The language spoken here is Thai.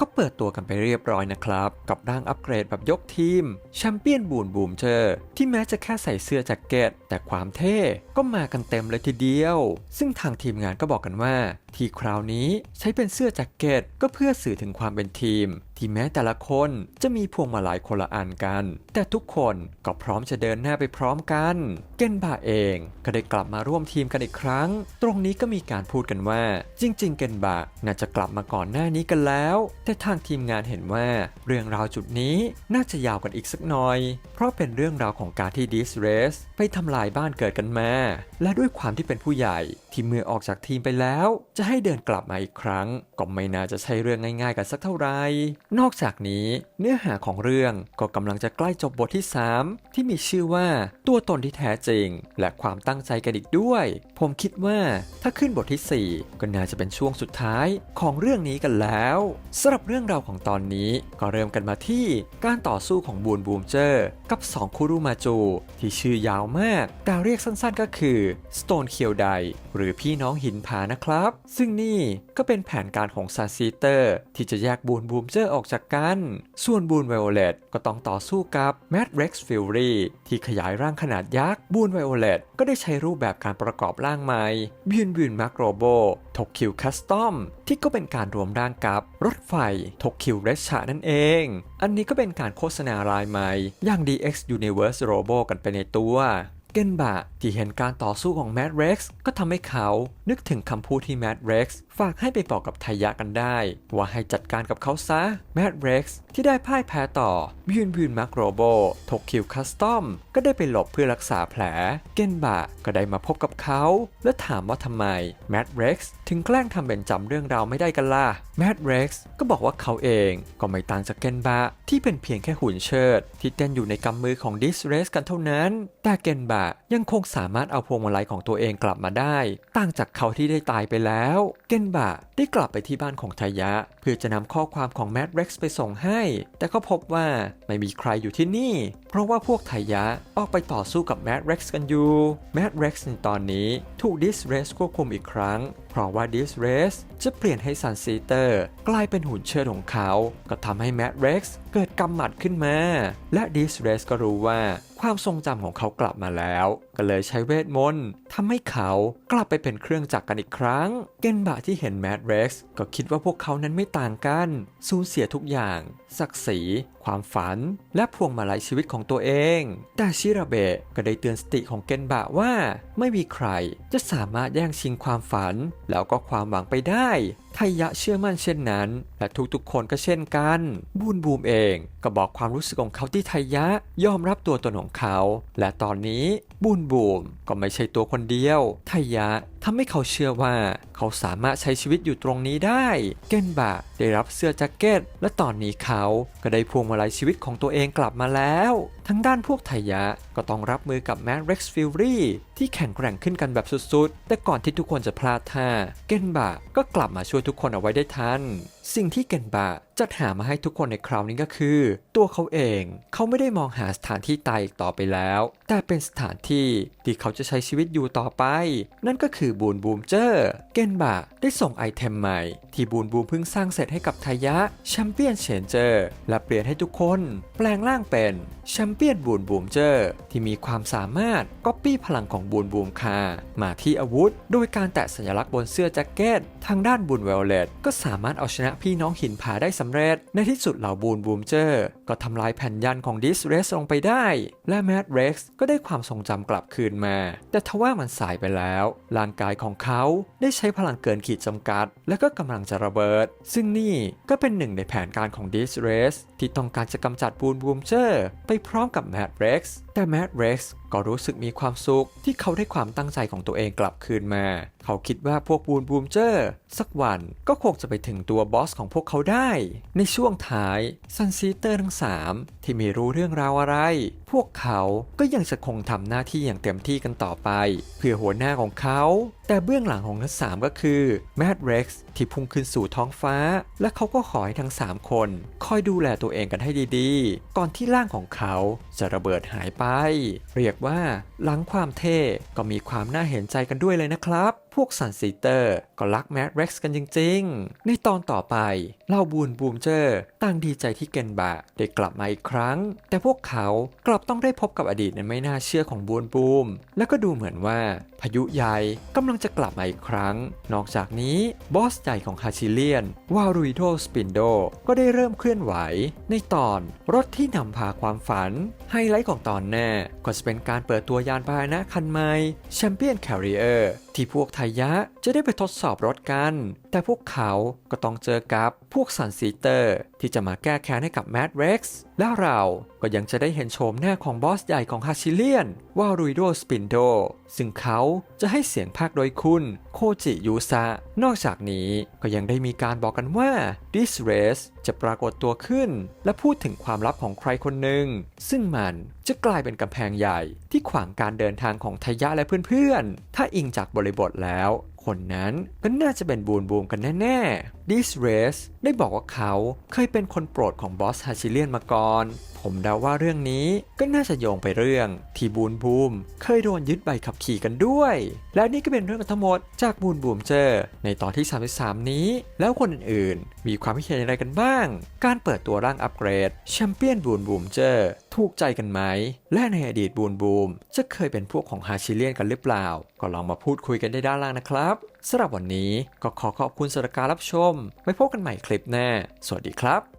ก็เปิดตัวกันไปเรียบร้อยนะครับ กับร่างอัปเกรดแบบยกทีมแชมเปี้ยนบูนบูมเจอร์ที่แม้จะแค่ใส่เสื้อแจ็คเก็ต แต่ความเท่ก็มากันเต็มเลยทีเดียว ซึ่งทางทีมงานก็บอกกันว่า ที่คราวนี้ใช้เป็นเสื้อแจ็คเก็ตก็เพื่อสื่อถึงความเป็นทีม ที่แม้แต่ละคนจะมีพวงมาลัยคนละอันกัน แต่ทุกคนก็พร้อมจะเดินหน้าไปพร้อมกัน เกนบาเองก็ได้กลับมาร่วมทีมกันอีกครั้ง ตรงนี้ก็มีการพูดกันว่า จริง ๆ เกนบาน่าจะกลับมาก่อนหน้านี้กันแล้ว แต่ทางทีมงานเห็นว่า เรื่องราวจุดนี้น่าจะยาวกันอีกสักหน่อย เพราะเป็นเรื่องราวของการที่ดิสเรสไปทำลายายบ้านเกิดกันมา และด้วยความที่เป็นผู้ใหญ่ที่เมื่อออกจากทีมไปแล้ว จะให้เดินกลับมาอีกครั้ง ก็ไม่น่าจะใช่เรื่องง่าย ๆ กันสักเท่าไหร่นอกจากนี้เนื้อหาของเรื่องก็กำลังจะใกล้จบบทที่ 3 ที่มีชื่อว่าตัวตนที่แท้จริง และความตั้งใจกันอีกด้วย ผมคิดว่าถ้าขึ้นบทที่ 4 ก็น่าจะเป็นช่วงสุดท้ายของเรื่องนี้กันแล้วสำหรับเรื่องราวของตอนนี้ก็เริ่มกันมาที่การต่อสู้ของบูนบูมเจอร์ กับ 2 คุรุมาจูที่ชื่อยาวมาก แต่เรียกสั้นๆก็คือ Stone k i l d a i หรือพี่น้องหินผานะครับ ซึ่งนี่ก็เป็นแผนการของซาซีเตอร์ ที่จะแยกบูนบูมเจอร์ออกจากกัน ส่วนบูนไวโอเลตก็ต้องต่อสู้กับแมดเร็กซ์ฟิลรีที่ขยายร่างขนาดยักษ์บูนไวโอเลตก็ได้ใช้รูปแบบการประกอบร่างใหม่บินบินมาโกรโบทกคิวคัสตอมที่ก็เป็นการรวมร่างกับรถไฟทกคิวเรชชานั่นเอง อันนี้ก็เป็นการโฆษณารายใหม่อย่าง DX Universe Robo กันไปในตัวเกนบะที่เห็นการต่อสู้ของแมดเร็กซ์ก็ทำให้เขานึกถึงคำพูดที่แมดเร็กซ์ ฝากให้ไปบอกกับไทยะกันได้ ว่าให้จัดการกับเขาซะแมดเร็กซ์ที่ได้พ่ายแพ้ต่อบินบินมาโกรโบทกคิวคัสตอมก็ได้ไปหลบเพื่อรักษาแผล เกนบะก็ได้มาพบกับเขา และถามว่าทำไมแมดเร็กซ์ถึงแกล้งทำเป็นจำเรื่องราวไม่ได้กันล่ะแมดเร็กซ์ก็บอกว่าเขาเองก็ไม่ต่างจากเกนบะที่เป็นเพียงแค่หุ่นเชิด ที่เต้นอยู่ในกำมือของดิสเรสกันเท่านั้น แต่เกนบะยังคงสามารถเอาพวงมาลัยของตัวเองกลับมาได้ ต่างจากเขาที่ได้ตายไปแล้ว เกนบะ ได้กลับไปที่บ้านของทายะ เพื่อจะนำข้อความของแมดเร็กซ์ไปส่งให้ แต่ก็พบว่าไม่มีใครอยู่ที่นี่ เพราะว่าพวกทายะออกไปต่อสู้กับแมดเร็กซ์กันอยู่แมดเร็กซ์ในตอนนี้ถูกดิสเรสควบคุมอีกครั้งเพราะว่าดิสเรสจะเปลี่ยนให้ซันซีเตอร์กลายเป็นหุ่นเชิดของเขา ก็ทำให้แมดเร็กซ์เกิดกำหมัดขึ้นมา และดิสเรสก็รู้ว่าความทรงจำของเขากลับมาแล้ว ก็เลยใช้เวทมนต์ทำให้เขากลับไปเป็นเครื่องจักรกันอีกครั้ง เกนบะที่เห็นแมดเร็กซ์ก็คิดว่าพวกเขานั้นไม่ต่างกัน สูญเสียทุกอย่าง ศักดิ์ศรีความฝัน และพวงมาลัยชีวิตของตัวเอง แต่ชิระเบะก็ได้เตือนสติของเกนบะว่า ไม่มีใครจะสามารถแย่งชิงความฝัน แล้วก็ความหวังไปได้ไทยะเชื่อมั่นเช่นนั้น และทุกๆคนก็เช่นกัน บูนบูมเองก็บอกความรู้สึกของเขาที่ไทยะยอมรับตัวตนของเขา และตอนนี้บูนบูมก็ไม่ใช่ตัวคนเดียว ไทยะทำให้เขาเชื่อว่าเขาสามารถใช้ชีวิตอยู่ตรงนี้ได้ เกนบะได้รับเสื้อแจ็คเก็ต และตอนนี้เขาก็ได้พวงมาลัยชีวิตของตัวเองกลับมาแล้วทั้งด้านพวกไทยะก็ต้องรับมือกับแมดเร็กซ์ฟิลลี่ที่แข็งแกร่งขึ้นกันแบบสุดๆ แต่ก่อนที่ทุกคนจะพลาดท่า เกนบะก็กลับมาช่วยทุกคนเอาไว้ได้ทันสิ่งที่เกนบะจัดหามาให้ทุกคนในคราวนี้ก็คือ ตัวเขาเองเขาไม่ได้มองหาสถานที่ตายอีกต่อไปแล้ว แต่เป็นสถานที่ที่เขาจะใช้ชีวิตอยู่ต่อไป นั่นก็คือบูนบูมเจอร์เกนบะได้ส่งไอเทมใหม่ ที่บูนบูมเพิ่งสร้างเสร็จให้กับทายะแชมเปี้ยนเชนเจอร์และเปลี่ยนให้ทุกคนแปลงร่างเป็นแชมเปี้ยนบูนบูมเจอร์ที่มีความสามารถก๊อปปี้พลังของบูนบูมคามาที่อาวุธ โดยการแตะสัญลักษณ์บนเสื้อแจ็คเก็ตทางด้านบูนเวลเลตก็สามารถเอาชนะพี่น้องหินผาได้สำเร็จ ในที่สุดเหล่าบูนบูมเจอร์ก็ทำลายแผ่นยันของดิสเรสลงไปได้ และแมดเร็กซ์ก็ได้ความทรงจำกลับคืนมา แต่ทว่ามันสายไปแล้ว ร่างกายของเขาได้ใช้พลังเกินขีดจำกัด และก็กำลังจะระเบิด ซึ่งนี่ก็เป็นหนึ่งในแผนการของดิสเรสที่ต้องการจะกำจัดบูนบูมเจอร์ไปพร้อมกับแมดเร็กซ์แต่แมดเร็กซ์ ก็รู้สึกมีความสุขที่เขาได้ความตั้งใจของตัวเองกลับคืนมา เขาคิดว่าพวกบูนบูมเจอร์สักวันก็คงจะไปถึงตัวบอสของพวกเขาได้ ในช่วงท้ายซันซีเตอร์ทั้ง 3 ที่ไม่รู้เรื่องราวอะไร พวกเขาก็ยังจะคงทำหน้าที่อย่างเต็มที่กันต่อไป เพื่อหัวหน้าของเขา แต่เบื้องหลังของทั้งสามก็คือแมดเร็กซ์ที่พุ่งขึ้นสู่ท้องฟ้า และเขาก็ขอให้ทั้ง 3 คน คอยดูแลตัวเองกันให้ดีๆ ก่อนที่ร่างของเขาจะระเบิดหายไป เรียกว่าหลังความเท่ก็มีความน่าเห็นใจกันด้วยเลยนะครับพวกสันซีเตอร์ก็รักแมดเร็กซ์กันจริงๆ ในตอนต่อไปเล่าบูนบูมเจอร์ต่างดีใจที่เกนบะได้กลับมาอีกครั้ง แต่พวกเขากลับต้องได้พบกับอดีตนั้นไม่น่าเชื่อของบูนบูม และก็ดูเหมือนว่าพายุใหญ่กำลังจะกลับมาอีกครั้ง นอกจากนี้บอสใหญ่ของฮาชิเลียนวารุยโดสปินโดก็ได้เริ่มเคลื่อนไหว ในตอนรถที่นำพาความฝัน ไฮไลท์ของตอนแน่ก็จะเป็นการเปิดตัวยานพาหนะคันใหม่แชมเปี้ยนแคริเออร์ที่พวกขยะจะได้ไปทดสอบรถกัน แต่พวกเขาก็ต้องเจอกับพวกสันซีเตอร์ ที่จะมาแก้แค้นให้กับแมดเร็กซ์และเราก็ยังจะได้เห็นโฉมหน้าของบอสใหญ่ของฮาชิเลียนวารุยโดสปินโด ซึ่งเขาจะให้เสียงภาคโดยคุณโคจิยูซะ นอกจากนี้ก็ยังได้มีการบอกกันว่า This Race จะปรากฏตัวขึ้น และพูดถึงความลับของใครคนหนึ่ง ซึ่งมันจะกลายเป็นกำแพงใหญ่ ที่ขวางการเดินทางของทายะและเพื่อนๆ ถ้าอิงจากบริบทแล้ว คนนั้นก็น่าจะเป็นบูนบูมกันแน่ๆดิสเรสได้บอกว่าเขาเคยเป็นคนโปรดของบอสฮาชิเลียนมาก่อนผมเดาว่าเรื่องนี้ก็น่าจะโยงไปเรื่องที่บูนบูม เคยโดนยึดใบขับขี่กันด้วย และนี่ก็เป็นเรื่องทั้งหมดจากบูนบูมเจอ ในตอนที่ 33 นี้ แล้วคนอื่นๆ มีความคิดเห็นอะไรกันบ้าง การเปิดตัวร่างอัปเกรดแชมเปี้ยนบูนบูมเจอถูกใจกันไหม และในอดีตบูนบูม จะเคยเป็นพวกของฮาชิเลียนกันหรือเปล่า ก็ลองมาพูดคุยกันได้ด้านล่างนะครับสำหรับวันนี้ก็ขอขอบคุณสำหรับการรับชมไว้พบกันใหม่คลิปหน้าสวัสดีครับ